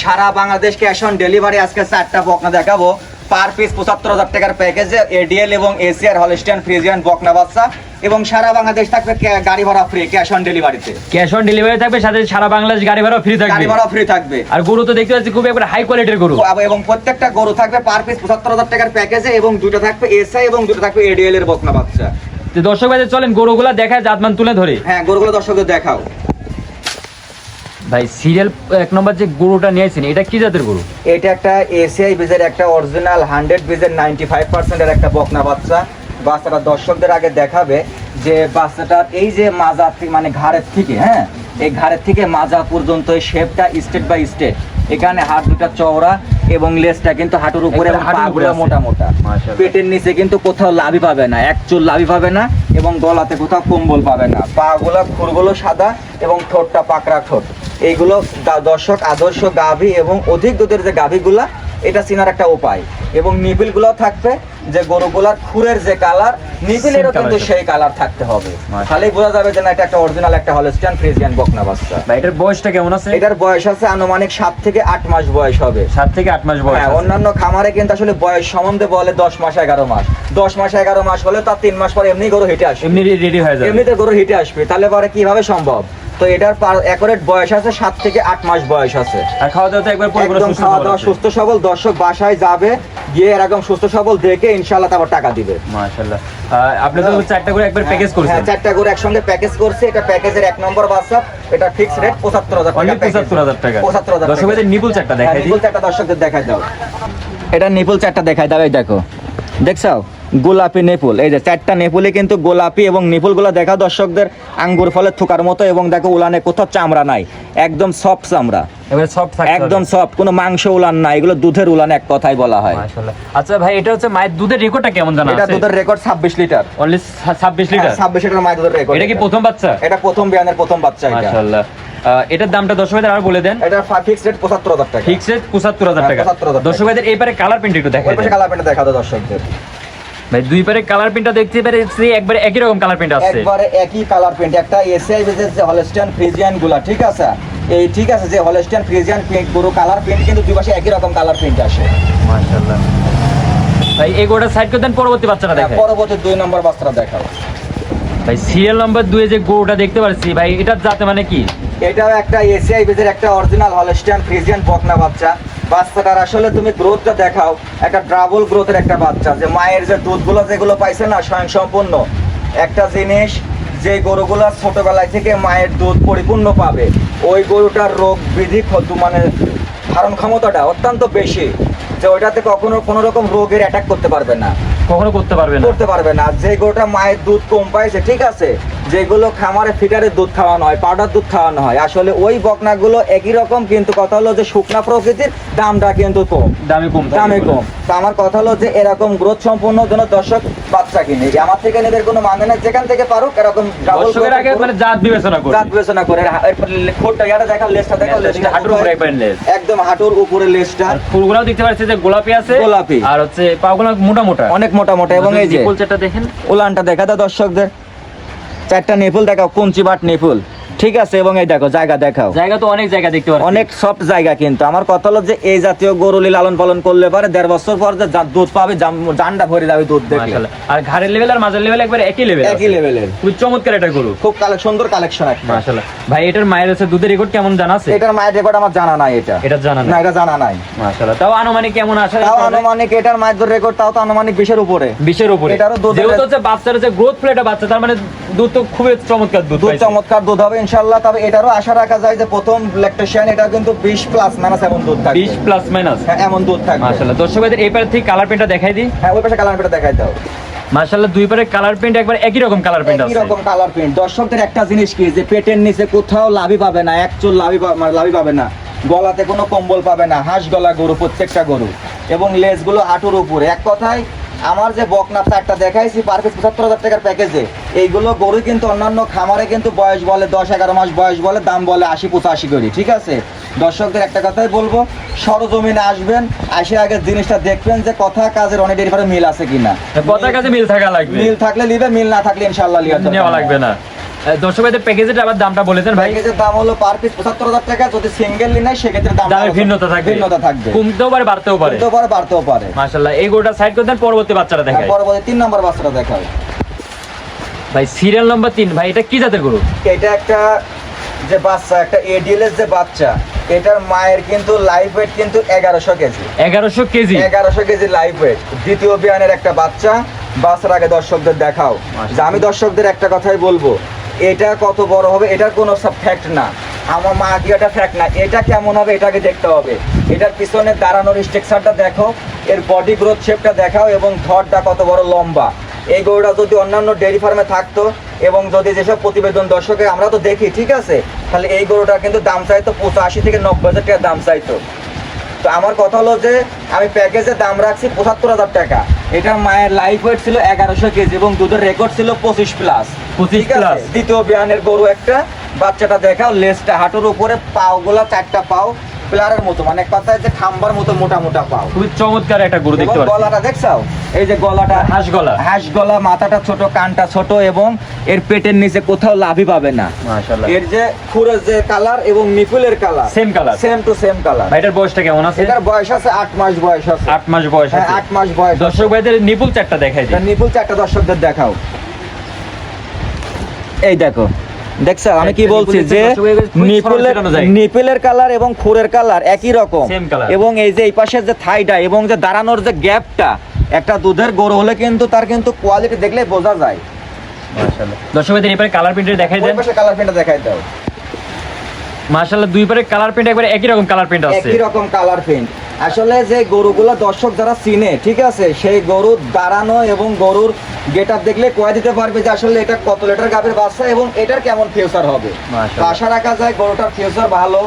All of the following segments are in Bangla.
Sara Bangladesh cash on delivery আজকে চারটা বকনা দেখাবো। পার পিস পঁচাত্তর হাজার টাকার প্যাকেজে এডিএল এবং এসিআর হলস্টিয়ান ফ্রিজিয়ান বকনা বাচ্চা। এবং সারা বাংলাদেশ থাকবে গাড়ি ভাড়া ফ্রি ক্যাশ অন ডেলিভারিতে ক্যাশ অন ডেলিভারি থাকবে সাথে সারা বাংলাদেশ গাড়ি ভাড়া ফ্রি থাকবে। গাড়ি ভাড়া ফ্রি থাকবে। আর গরু তো দেখতে পাচ্ছি খুব একবার হাই কোয়ালিটির গরু। এবং প্রত্যেকটা গরু থাকবে পার পিস পঁচাত্তর হাজার টাকার প্যাকেজে এবং দুটো থাকবে এসআই এবং দুটো থাকবে এডিএল এর বকনা বাচ্চা। দর্শক ভাই চলেন গরুগুলা দেখায় জাতমান তুলে ধরে। হ্যাঁ গরুগুলো দর্শকদের দেখাও। ভাই সিরিয়াল এক নম্বর যে গরুটা নিয়েছেন এটা কি জাতের গরু? এটা একটা এসিআই বীজের একটা অরিজিনাল হান্ড্রেড বীজের নাইনটি ফাইভ পার্সেন্টের একটা বকনা বাচ্চা। বাচ্চাটা দর্শকদের আগে দেখাবে যে বাচ্চাটার এই যে মাজা মানে ঘাড়ের থেকে হ্যাঁ? এই ঘাড়ের থেকে মাজা পর্যন্ত এই শেপটা স্টেট বাই স্টেট এখানে হাত দুটা চওড়া এবং লেজটা কিন্তু হাঁটুর উপরে এবং পাগুলো মোটা মোটা। পেটের নিচে কিন্তু কোথাও লাভি পাবে না এক চুল লাভি পাবে না এবং গলাতে কোথাও কম্বল পাবে না। পা গুলা খুরগুলো সাদা এবং ঠোঁটটা পাকড়া ঠোঁট। এইগুলো দর্শক, আদর্শ গাভী এবং অধিক দুধের যে গাভীগুলা, এটা চিনার একটা উপায়। এবং নিবিলগুলো থাকবে। যে গরুগুলার খুরের যে কালার নিবিলেরও কিন্তু সেই কালার থাকতে হবে। তাহলেই বোঝা যাবে যে না এটা একটা অরিজিনাল একটা হলস্টিয়ান ফ্রিজিয়ান বকনা বাচ্চা। ভাই এটার বয়সটা কেমন আছে? এটার বয়স আছে আনুমানিক সাত থেকে আট মাস বয়স হবে। সাত থেকে আট মাস বয়স হ্যাঁ অন্যান্য খামারে কিন্তু আসলে বয়স সম্বন্ধে বলে দশ মাস এগারো মাস। দশ মাস এগারো মাস হলে তার তিন মাস পরে এমনি গরু হেঁটে আসবে। এমনি রেডি হয়ে যাবে। এমনিতে গরু হেঁটে আসবে। তাহলে পরে কীভাবে সম্ভব? তো এটার একরেট বয়স আছে সাত থেকে আট মাস বয়স আছে। আর খাওয়া দাওয়া তো একবার খাওয়া দাওয়া সুস্থ সবল দর্শক বাসায় যাবে। গিয়ে এরকম সুস্থ সবল দেখে ইনশাআল্লাহ তারপর টাকা দিবে। মাশাআল্লাহ। আপনি তো চারটা করে একবার প্যাকেজ করছেন। হ্যাঁ চারটা করে একসঙ্গে প্যাকেজ করছে। এটা প্যাকেজের এক নম্বর বাচ্চা এটা ফিক্স রেট পঁচাত্তর হাজার অনলি পঁচাত্তর হাজার টাকা। পঁচাত্তর হাজার দর্শক নিপুল চারটা দেখাই দিই। নিপুল চারটা দর্শকদের দেখাই দাও। এটা নিপুল চারটা দেখাই দাও এই দেখো। দেখছ গোলাপি নেপুল। এই যে চারটা নেপুলে কিন্তু গোলাপি এবং নেপুলগুলো দেখা দর্শকদের আঙ্গুর ফলের থুকার মতো এবং দেখো উলানে কোথাও চামড়া নাই। একদম সফট চামড়া। এবারে একদম সফট কোনো মাংস উলান নাই এগুলো দুধের উলান এক কথাই বলা হয়। আচ্ছা ভাই এটা হচ্ছে মায়ের দুধের রেকর্ডটা কেমন জানা এটা দুধের রেকর্ড ছাব্বিশ লিটার। অনলি ছাব্বিশ লিটার? ছাব্বিশ লিটার মায়ের দুধের রেকর্ড এটা কি প্রথম বাচ্চা? এটা প্রথম বিয়ানের প্রথম বাচ্চা এটা। মাশাআল্লাহ। এটার দামটা দর্শক ভাইদের আর বলে দেন। এটা ফিক্স রেট পঁচাত্তর হাজার টাকা। ফিক্স রেট পঁচাত্তর হাজার হ্যাঁ, টাকা। 75,000 টাকা। দর্শক ভাইদের এবারে কালার প্রিন্ট একটু দেখাই। কালার প্যান্ট দেখা দাও দর্শকদের। ভাই দুই পারে কালার প্রিন্টটা দেখতে পারে একবারে একই রকম কালার প্রিন্ট আছে। একবারে একই কালার প্রিন্ট একটা এসআই বেজের যে ফ্রিজিয়ানগুলা ঠিক আছে? এই ঠিক আছে যে ফ্রিজিয়ান প্রিন্ট পুরো কালার প্রিন্ট কিন্তু দুই পাশে একই রকম কালার প্রিন্ট আসে। মাশাআল্লাহ। ভাই এই গোটা সাইড করে দেন পরবর্তী বাচ্চাটা হ্যাঁ, দেখেন। পরবর্তী দুই নম্বর বাস্ত্রা দেখাও। ভাই সিরিয়াল নাম্বার দুয়ে যে গরুটা দেখতে পাচ্ছি ভাই এটার জাতে মানে কি? এটাও একটা এসিআই বেজের একটা অরিজিনাল হলস্টিয়ান ফ্রিজিয়ান বকনা বাচ্চা। বাচ্চাটার আসলে তুমি গ্রোথটা দেখাও, একটা ড্রাবল গ্রোথের একটা বাচ্চা, যে মায়ের যে দুধগুলো যেগুলো পাইছে না স্বয়ং একটা জিনিস যে গরুগুলো ছোটবেলায় থেকে মায়ের দুধ পরিপূর্ণ পাবে, ওই গরুটার রোগ বিধি মানে ধারণ ক্ষমতাটা অত্যন্ত বেশি, যে ওইটাতে কখনো কোনো রকম রোগের অ্যাটাক করতে পারবে না। কখনো করতে পারবে না। করতে পারবে না। যে গরুটা মায়ের দুধ কম পাইছে ঠিক আছে? যেগুলো খামারে ফিটারের দুধ খাওয়ানো হয় পাউডার দুধ খাওয়ানো হয়। আসলে ওই বকনাগুলো একই রকম কিন্তু কথা হলো যে শুকনা প্রকৃতির দামটা কিন্তু কম। দামে কম দামে কম। তো আমার কথা হলো যে এরকম গ্রোথ সম্পূর্ণ যেন দর্শক বাচ্চা কিনে। আমার থেকে নেদের কোনো মানে না যেখান থেকে পারুক এরকম দর্শকের আগে মানে জাত বিবেচনা করে। জাত বিবেচনা করে। এরপর খোটটা ইয়াটা দেখা লেজটা দেখা লেজটা। হাঁটুর উপরে একবার লেজ। একদম হাঁটুর উপরে লেজটা। আর ফুলগুলাও দেখতে পাচ্ছি যে গোলাপি আছে গোলাপি। আর হচ্ছে পাগুলো মোটা মোটা। অনেক মোটা মোটা এবং এই যে দেখেন। উলানটা দেখা দাও দর্শকদের। চারটা নেপুল দেখাও কুঞ্চি বাট নেপুল। ঠিক আছে এবং এই দেখো জায়গা দেখাও। জায়গা তো অনেক জায়গা দেখতে পাচ্ছি অনেক সফট জায়গা কিন্তু। আমার কথা হলো যে এই জাতীয় গরুলি লালন পালন করলে পারে দেড় বছর পর যে দুধ পাবে জানটা ভরে যাবে দুধ দেখলে। আর ঘাড়ের লেভেল আর মাঝের লেভেল একবার একই লেভেল একই লেভেলের খুব চমৎকার এটা গরু। খুব সুন্দর কালেকশন মাশাআল্লাহ। ভাই এটার মায়ের হচ্ছে দুধের রেকর্ড কেমন জানা আছে? এটার মায়ের রেকর্ড আমার জানা নাই এটা। এটা জানা না না এটা জানা নাই। মাশাআল্লাহ। তাও আনুমানিক কেমন আসে তাও আনুমানিক এটার মায়ের রেকর্ড তাও তো আনুমানিক বিশের উপরে। বিশের উপরে। এটারও দুধের- যেহেতু হচ্ছে বাচ্চার হচ্ছে গ্রোথ প্লেটা বাচ্চা তার মানে দুধ তো খুবই চমৎকার দুধ দুধ চমৎকার দুধ হবে ইনশাল্লাহ তবে এটারও আশা রাখা যায় যে প্রথম ল্যাকটেশন এটা কিন্তু বিশ প্লাস মাইনাস এমন দুধ থাকবে। 20 প্লাস মাইনাস হ্যাঁ এমন দুধ থাকবে। মাশাআল্লাহ। দর্শক ভাইদের এই পারে থেকে কালার প্রিন্টটা দেখাই দিই। হ্যাঁ ওই পাশে কালার পেটা দেখাই দাও। মাশাআল্লাহ দুই পারে কালার প্রিন্ট একবার একই রকম কালার প্রিন্ট একই রকম কালার প্রিন্ট দর্শকদের একটা জিনিস কি যে পেটের নিচে কোথাও লাভই পাবে না এক চুল লাভই পা- মানে লাভই পাবে না গলাতে কোনো কম্বল পাবে না হাঁস গলা গরু প্রত্যেকটা গরু এবং লেজগুলো হাঁটুর উপরে। এক কথায় আমার যে বকনা চারটা দেখাইছি পার পিস পঁচাত্তর হাজার টাকার প্যাকেজে এইগুলো গরু কিন্তু অন্যান্য খামারে কিন্তু বয়স বলে দশ এগারো মাস বয়স বলে দাম বলে আশি পঁচাশি করি ঠিক আছে? দর্শকদের একটা কথাই বলব সরজমিনে আসবেন আসে আগে জিনিসটা দেখবেন যে কথা কাজের অনেক মিল আছে কিনা। কথা কাজে মিল থাকা লাগবে। মিল থাকলে নিবে মিল না থাকলে ইনশাল্লাহ নেওয়া লাগবে না। দর্শক ভাইদের প্যাকেজের আবার দামটা ভাই। প্যাকেজের দাম হলো পার পিস টাকা। যদি সিঙ্গেল সেক্ষেত্রে দাম দামের ভিন্নতা থাকবে। ভিন্নতা থাকবে। কমতেও পারে বাড়তেও পারে। কমতেও পারে বাড়তেও পারে। মাশাআল্লাহ এই গরুটা সাইড করে দেন পরবর্তী বাচ্চাটা হ্যাঁ, পরবর্তী তিন নম্বর বাচ্চাটা দেখাও ভাই সিরিয়াল নাম্বার ভাই এটা কি জাতের গরু? এটা একটা যে বাচ্চা একটা এডিএলএস যে বাচ্চা এটার মায়ের কিন্তু লাইফ ওয়েট কিন্তু এগারোশো কেজি। এগারোশো কেজি? এগারোশো কেজি লাইফ ওয়েট দ্বিতীয় বিয়ানের একটা বাচ্চা বাচ্চার আগে দর্শকদের দেখাও। আমি দর্শকদের একটা কথাই বলব এটা কত বড় হবে, এটার কোনো সব ফ্যাক্ট না। আমার মা এটা ফ্যাক্ট না, এটা কেমন হবে এটাকে দেখতে হবে। এটার পিছনে দাঁড়ানোর স্ট্রাকচারটা দেখো, এর বডি গ্রোথ শেপটা দেখাও এবং ধরটা কত বড় লম্বা। এই গরুটা যদি অন্যান্য ডেয়ারি ফার্মে থাকতো এবং যদি যেসব প্রতিবেদন দর্শকে আমরা তো দেখি, ঠিক আছে? তাহলে এই গরুটা কিন্তু দাম চাইতো পঁচাশি থেকে নব্বই হাজার টাকা দাম চাইতো। তো আমার কথা হলো যে, আমি প্যাকেজের দাম রাখছি পঁচাত্তর হাজার টাকা। এটা মায়ের লাইফ ওয়েট ছিল এগারোশো কেজি এবং দুধের রেকর্ড ছিল পঁচিশ প্লাস 25 plus। দ্বিতীয় বিয়ানের গরু একটা বাচ্চাটা দেখাও লেজটা হাঁটুর উপরে পাও গুলা চারটা পাও। প্লারের মতো মানে এক কথায় যে খাম্বার মতো মোটা মোটা পাও। খুবই চমৎকার একটা গরু দেখতে পাচ্ছি। গলাটা দেখছাও? এই যে গলাটা হাঁস গলা। হাঁস গলা মাথাটা ছোট কানটা ছোট এবং এর পেটের নিচে কোথাও লাভই পাবে না। মাশাআল্লাহ। এর যে খুরের যে কালার এবং নিপুলের colour same colour same to same colour এটার বয়সটা কেমন আছে? এটার বয়স আছে আট মাস বয়স আছে। আট মাস বয়স হ্যাঁ আছে। আট মাস বয়স। দর্শক ভাইদের নিপুল চারটা দেখাই দিই। নিপুল চারটা দর্শকদের দেখাও। এই দেখো দেখছ আমি কি বলছি যে নিপলের নিপুলের কালার এবং খুরের কালার একই রকম। এবং এই যে এই পাশের যে থাইটা এবং যে দাঁড়ানোর যে গ্যাপটা একটা দুধের গরু হলে কিন্তু তার কিন্তু কোয়ালিটি দেখলে বোঝা যায়। মাশাআল্লাহ। দর্শক এবারে কালার প্রিন্টে দেখাই দেন। কালার প্রিন্টে দেখাই দাও। মাশাআল্লাহ দুই পারে কালার প্রিন্ট একবারে একই রকম কালার প্রিন্ট আছে একই রকম কালার প্রিন্ট আসলে যে গরুগুলো দর্শক যারা চিনে ঠিক আছে সেই গরুর দাঁড়ানো এবং গরুর গেট আপ দেখলে কয়ে দিতে পারবে যে আসলে এটা কত লিটার গাভীর বাচ্চা এবং এটার কেমন ফিউচার হবে। আশা রাখা যায় গরুটার ফিউচার ভালো।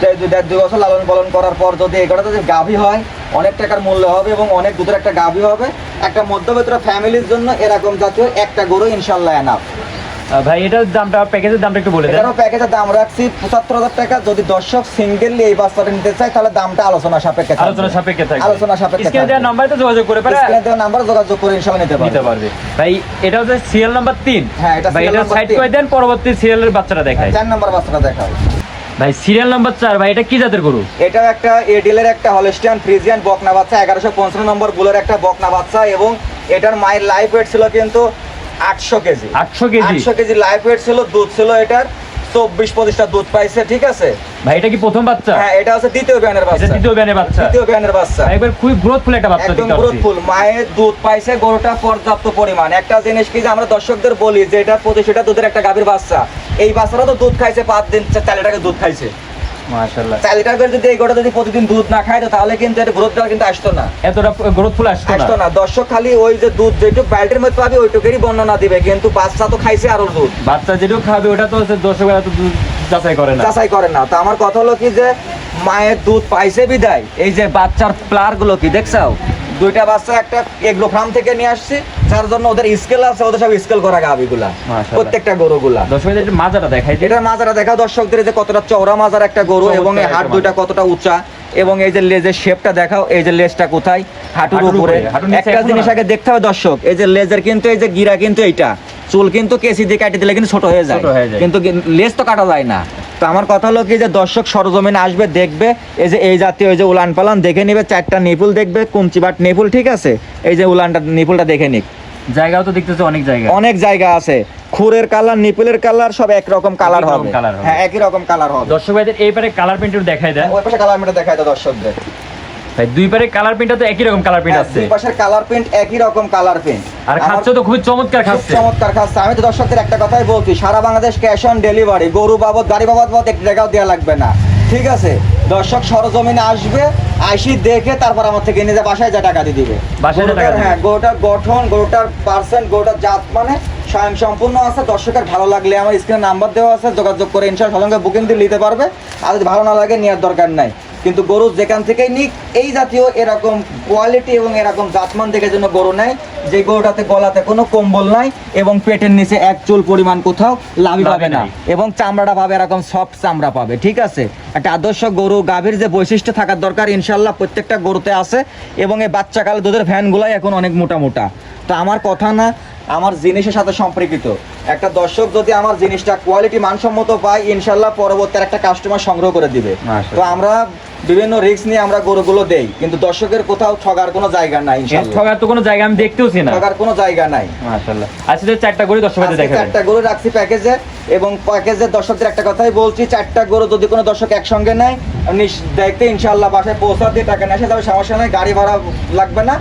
দেড় দুই বছর লালন পালন করার পর যদি এগুলো যদি গাভী হয় অনেক টাকার মূল্য হবে এবং অনেক দুধের একটা গাভী হবে। একটা মধ্যবিত্ত ফ্যামিলির জন্য এরকম জাতীয় একটা গরু ইনশাল্লাহ এনাফ ভাই এটার দামটা প্যাকেজের দামটা একটু বলে দেন। এটারও প্যাকেজের দাম রাখছি পঁচাত্তর হাজার টাকা। যদি দর্শক সিঙ্গেলি এই বাচ্চাটা নিতে চায় তাহলে দামটা আলোচনা সাপেক্ষে। আলোচনা সাপেক্ষে থাকবে। আলোচনা সাপেক্ষে স্ক্রিনে। নাম্বারে তো যোগাযোগ করে পারে। স্ক্রিনে দেওয়া নাম্বার যোগাযোগ করে ইনশাল্লাহ নিতে নিতে পারবে। পারবে ভাই এটা হচ্ছে সিরিয়াল নাম্বার তিন। হ্যাঁ, এটা ভাই এটা সাইড। করে দেন? পরবর্তী সিরিয়ালের বাচ্চাটা দেখায় চার নাম্বার বাচ্চাটা দেখাও। ভাই সিরিয়াল নাম্বার চার ভাই এটা কি জাতের গরু? এটাও একটা এডিলের একটা হলস্টিয়ান ফ্রিজিয়ান বকনা বাচ্চা এগারোশো পঞ্চান্ন নম্বর বুলের একটা বকনা বাচ্চা এবং এটার মায়ের লাইফ ওয়েট ছিল কিন্তু আটশো কেজি। আটশো কেজি? আটশো কেজি লাইফ ওয়েট ছিল দুধ ছিল এটার। চব্বিশ পঁচিশটা দুধ পাইছে ঠিক আছে? ভাই এটা কি প্রথম বাচ্চা? হ্যাঁ এটা হচ্ছে দ্বিতীয় ব্যানের এটা বাচ্চা। দ্বিতীয় ব্যানের বাচ্চা? দ্বিতীয় ব্যানের বাচ্চা। একবার খুবই গ্রোথফুল একটা বাচ্চা একদম গ্রোথফুল মায়ের দুধ পাইছে গরুটা পর্যাপ্ত পরিমাণ। একটা জিনিস কি যে আমরা দর্শকদের বলি যে এটা প্রতিশোটা দুধের একটা গাভীর বাচ্চা। এই বাচ্চাটা তো দুধ খাইছে পাঁচ দিন চা- চার লিটার দুধ খাইছে। মাশাআল্লাহ। চার লিটার করে যদি এই গরুটা যদি প্রতিদিন দুধ না খাইতো তাহলে কিন্তু এটা গ্রোথটা কিন্তু আসতো না। এতটা গ্রোথফুল আসতো আসতো না? না। দর্শক খালি ওই যে দুধ যেটুকু ব্যাল্টের মধ্যে পাবে ওইটুকুরই বর্ণনা দিবে। কিন্তু বাচ্চা তো খাইছে আরও দুধ। বাচ্চা যেটুকু খাবে ওটা তো হচ্ছে তো দুধ যাচাই করে না। যাচাই করে না। তো আমার কথা হলো কি যে মায়ের দুধ পাইছে বিদায়। এই যে বাচ্চার প্লারগুলো কি দেখছাও? দুইটা বাচ্চা একটা এগ্রো ফার্ম থেকে নিয়ে আসছি। যার জন্য ওদের স্কেল আছে ওদের সব স্কেল করা মাশাআল্লাহ। প্রত্যেকটা গরুগুলা। দর্শকদের মাজাটা দেখাই দিন এটার মাজারা দেখা দর্শকদের যে কতটা চওড়া মাজার একটা গরু এবং এই হাট দুইটা কতটা উঁচা এবং এই যে লেজের শেপটা দেখাও এই যে লেজটা কোথায়? হাঁটুর উপরে। একটা জিনিস আগে দেখতে হবে দর্শক এই যে লেজের কিন্তু এই যে গিরা কিন্তু এইটা। চুল কিন্তু কেসি দিয়ে কাটি দিলে কিন্তু ছোট হয়ে যায়। কিন্তু লেজ তো কাটা যায় না। তো আমার কথা হলো কি যে দর্শক সরজমিনে আসবে দেখবে এই যে এই জাতীয় ওই যে উলান পালান দেখে নিবে চারটা নিপুল দেখবে কুঞ্চিবাট নিপুল ঠিক আছে? এই যে উলানটা নিপুলটা দেখে নিক। জায়গাও তো দেখতেছে অনেক জায়গা। অনেক জায়গা আছে। খুরের কালার নিপুলের কালার সব একরকম কালার হবে। হবে। হ্যাঁ একই রকম কালার হবে। দর্শক ভাইদের এই পারে কালার প্রিন্ট দেখাই দেন। ওই পাশে কালার প্রিন্ট দেখাই দাও দর্শকদের। ভাই দুই পারে কালার প্রিন্টটা তো একই রকম কালার প্রিন্ট হ্যাঁ, আছে। দুই পাশের কালার প্রিন্ট একই রকম কালার প্রিন্ট আর খাচ্ছে তো খুবই চমৎকার খাচ্ছে। চমৎকার খাচ্ছে। আমি তো দর্শকদের একটা কথাই বলছি সারা বাংলাদেশ ক্যাশ অন ডেলিভারি গরু বাবদ গাড়ি বাবদ বাবদ এক টাকাও দেওয়া লাগবে না। ঠিক আছে? দর্শক সরজমিনে আসবে আইসি দেখে তারপর আমার থেকে নিজে বাসায় যা টাকা দিয়ে দিবে। হ্যাঁ গরুটার গঠন গরুটার পার্সেন্ট গরুটার জাত মানে স্বয়ং সম্পূর্ণ আছে। দর্শকের ভালো লাগলে আমার স্ক্রিনে নাম্বার দেওয়া আছে যোগাযোগ করে ইনশাল্লাহ সঙ্গে বুকিং দিয়ে নিতে পারবে। আর যদি ভালো না লাগে নেওয়ার দরকার নাই। কিন্তু গরু যেখান থেকেই নিক এই জাতীয় এরকম কোয়ালিটি এবং এরকম জাতমান দেখে জন্য গরু নেয় যে গরুটাতে গলাতে কোনো কম্বল নাই এবং পেটের নিচে এক চুল পরিমাণ কোথাও লাভি লাভি পাবে না। এবং চামড়াটা পাবে এরকম সফট চামড়া পাবে ঠিক আছে? একটা আদর্শ গরু গাভীর যে বৈশিষ্ট্য থাকার দরকার ইনশাল্লাহ প্রত্যেকটা গরুতে আছে এবং এই বাচ্চাকালে দুধের ভ্যানগুলাই এখন অনেক মোটা মোটা। তো আমার কথা না আমার জিনিসের সাথে সম্পর্কিত। একটা দর্শক যদি আমার জিনিসটা কোয়ালিটি মানসম্মত পায় ইনশাল্লাহ পরবর্তী একটা কাস্টমার সংগ্রহ করে দিবে। তো আমরা বিভিন্ন রিস্ক নিয়ে আমরা গরুগুলো দেই কিন্তু দর্শকের কোথাও ঠগার কোনো জায়গা নাই ঠগার তো কোনো জায়গা আমি দেখতেওছি না। ঠগার কোনো জায়গা নাই। মাশাআল্লাহ। আচ্ছা তো চারটা করে দর্শক ভাইদের আজকে দেখাবেন। চারটা গরু রাখছি প্যাকেজে এবং প্যাকেজে দর্শকদের একটা কথাই বলছি চারটা গরু যদি কোনো দর্শক একসঙ্গে নেয় দেখতে ইনশাল্লাহ বাসায় পৌঁছা দিয়ে টাকা নিয়ে আসে তবে সমস্যা নেই গাড়ি ভাড়া লাগবে না।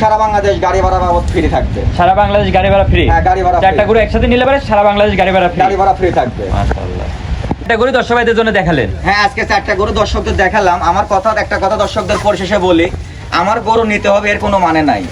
সারা বাংলাদেশ গাড়ি ভাড়া বাবদ ফ্রি থাকবে। সারা বাংলাদেশ গাড়ি ভাড়া ফ্রি হ্যাঁ, গাড়ি ভাড়া চারটা গরু একসাথে নিলে পারে সারা বাংলাদেশ গাড়ি ভাড়া ফ্রি গাড়ি ভাড়া ফ্রি থাকবে। মাশাআল্লাহ। গরু দর্শক ভাইদের জন্য দেখালেন। হ্যাঁ আজকে চারটা গরু দর্শকদের দেখালাম। আমার কথা একটা কথা দর্শকদের পরিশেষে বলি আমার গরু নিতে হবে এর কোনো মানে নাই।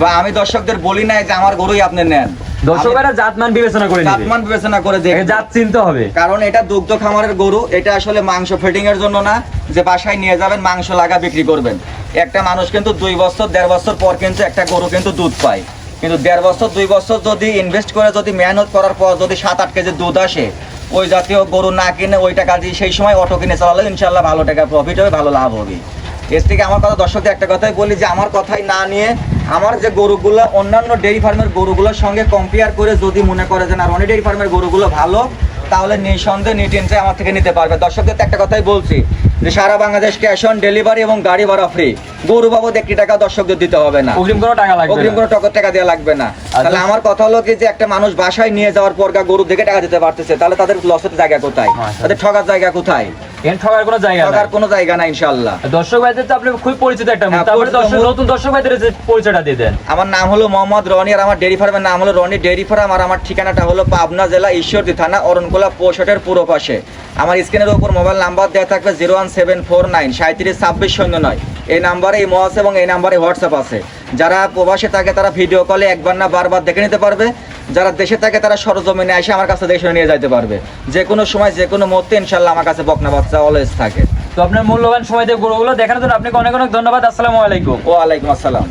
বা আমি দর্শকদের বলি নাই যে আমার গরুই আপনি নেন। দর্শক ভাইরা জাতমান বিবেচনা করে জাতমান বিবেচনা করে জাত চিনতে হবে। কারণ এটা দুগ্ধ খামারের গরু এটা আসলে মাংস ফিটিং এর জন্য না যে বাসায় নিয়ে যাবেন মাংস লাগা বিক্রি করবেন। একটা মানুষ কিন্তু দুই বছর দেড় বছর পর কিন্তু একটা গরু কিন্তু দুধ পায়। কিন্তু দেড় বছর দুই বছর যদি ইনভেস্ট করে যদি মেহনত করার পর যদি সাত আট কেজি দুধ আসে ওই জাতীয় গরু না কিনে ওই টাকা দিয়ে সেই সময় অটো কিনে চালালে ইনশাল্লাহ ভালো টাকা প্রফিট হবে ভালো লাভ হবে। এর থেকে আমার কথা দর্শকদের একটা কথাই বলি যে আমার কথাই না নিয়ে আমার যে গরুগুলো অন্যান্য ডেইরি ফার্মের গরুগুলোর সঙ্গে কম্পেয়ার করে যদি মনে করে যে না রনি ডেইরি ফার্মের গরুগুলো ভালো তাহলে নিঃসন্দেহে নিটেন্সে আমার থেকে নিতে পারবে। দর্শকদের একটা কথাই বলছি যে সারা বাংলাদেশ ক্যাশ অন ডেলিভারি এবং গাড়ি ভাড়া ফ্রি গরু বাবদ একটি টাকা দর্শকদের দিতে হবে না। অগ্রিম কোনো টাকা লাগবে অগ্রিম কোনো টকর টাকা দেওয়া লাগবে না। তাহলে আমার কথা হলো কি যে একটা মানুষ বাসায় নিয়ে যাওয়ার পর গরু দেখে টাকা দিতে পারতেছে তাহলে তাদের লসের জায়গা কোথায়? আচ্ছা। তাদের ঠকার জায়গা কোথায়? কোনো জায়গা ঠকার কোনো জায়গা নাই ইনশাল্লাহ দর্শক ভাইদের তো আপনি খুব পরিচিত একটা মুখ। হ্যাঁ, তারপরে দর্শক নতুন দর্শক ভাইদের যে পরিচয়টা দিয়ে দেন। আমার নাম হলো মোহাম্মদ রনি আর আমার ফার্মের নাম হলো রনি। ফার্ম আর আমার ঠিকানাটা হলো পাবনা জেলা ঈশ্বরদী থানা অরণকোলা পৌষটের পুরো পাশে। আমার স্ক্রিনের উপর মোবাইল নাম্বার দেওয়া থাকবে zero one seven four nine সাঁত্রিশ ছাব্বিশ শূন্য নয়। এই নাম্বারে ইমো আছে এবং এই নাম্বারে হোয়াটসঅ্যাপ আছে। যারা প্রবাসে থাকে তারা ভিডিও কলে একবার না বারবার দেখে নিতে পারবে। যারা দেশে থাকে তারা সরজমিনে এসে আমার কাছে দেশে নিয়ে যাইতে পারবে। যে কোনো সময় যে কোনো মুহূর্তে ইনশাল্লাহ আমার কাছে বকনা বাচ্চা অলওয়েজ থাকে। তো আপনার মূল্যবান সময় দিয়ে গরুগুলো দেখানোর জন্য আপনাকে অনেক অনেক ধন্যবাদ। আসসালামু আলাইকুম। ওয়ালাইকুম আসসালাম।